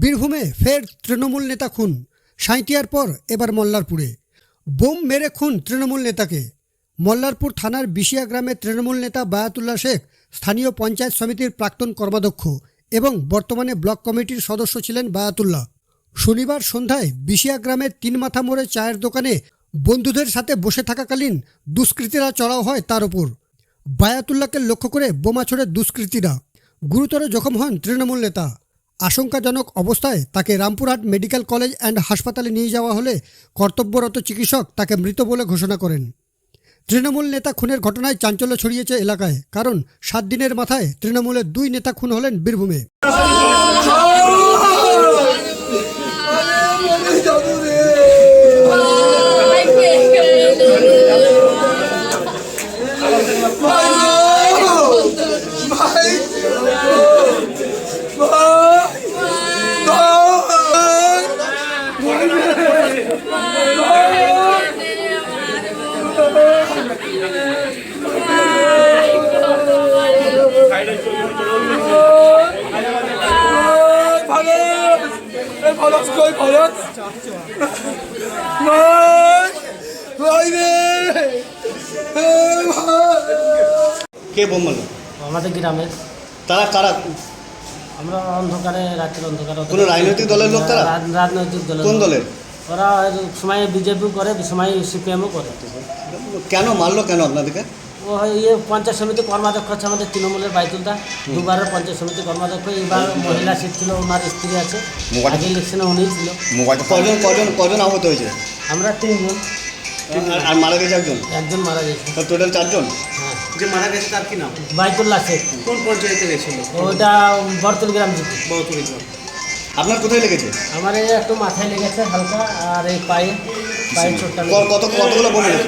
বীরভূমে ফের তৃণমূল নেতা খুন সাঁইতিয়ার পর এবার মল্লারপুরে। বোম মেরে খুন তৃণমূল নেতাকে। মল্লারপুর থানার বিশিয়া গ্রামের তৃণমূল নেতা বায়াতুল্লাহ শেখ স্থানীয় পঞ্চায়েত সমিতির প্রাক্তন কর্মাধ্যক্ষ এবং বর্তমানে ব্লক কমিটির সদস্য ছিলেন বায়াতুল্লাহ। শনিবার সন্ধ্যায় বিশিয়া গ্রামের তিন মাথা মোড়ে চায়ের দোকানে বন্ধুদের সাথে বসে থাকাকালীন দুষ্কৃতীরা চড়াও হয় তার ওপর। বায়াতুল্লাহকে লক্ষ্য করে বোমা ছোড়ে দুষ্কৃতীরা। গুরুতর জখম হন তৃণমূল নেতা। আশঙ্কাজনক অবস্থায় তাকে রামপুরহাট মেডিকেল কলেজ অ্যান্ড হাসপাতালে নিয়ে যাওয়া হলে কর্তব্যরত চিকিৎসক তাকে মৃত বলে ঘোষণা করেন। তৃণমূল নেতা খুনের ঘটনায় চাঞ্চল্য ছড়িয়েছে এলাকায়, কারণ সাত দিনের মাথায় তৃণমূলের দুই নেতা খুন হলেন বীরভূমে। কে বোম আমাদের গ্রামের। তারা কারা? আমরা অন্ধকারে রাত্রির অন্ধকারে। কোনো রাজনৈতিক দলের লোক তারা? রাজনৈতিক দলের কোন দলের? ওরা সময় বিজেপিও করে সময় সিপিএমও করে। কেন মারলো কেন আপনাদেরকে? ও ইয়ে পঞ্চায়েত সমিতি কর্মাধ্যক্ষ আছে আমাদের তৃণমূলের বাইতুলদা। দুবারের পঞ্চায়েত সমিতি কর্মাধ্যক্ষ এবার মহিলা সিট ছিল ওনার স্ত্রী আছে। আগে ইলেকশনে উনি ছিল। কজন কজন কজন আহত হয়েছে? আমরা তিনজন। আর- মারা গেছে একজন? একজন মারা গেছে। টোটাল চারজন? হ্যাঁ। যে মারা গেছে তার কি নাম? বাইতুল্লাহ শেখ। কোন পর্যায়েতে গেছিল? ওটা বর্তুল গ্রাম বৌতুরি গ্রাম। আপনার কোথায় লেগেছে? আমার এই একটু মাথায় লেগেছে হালকা আর এই পায়ে পায়ে ছোট্ট কত কতগুলো লেগেছে?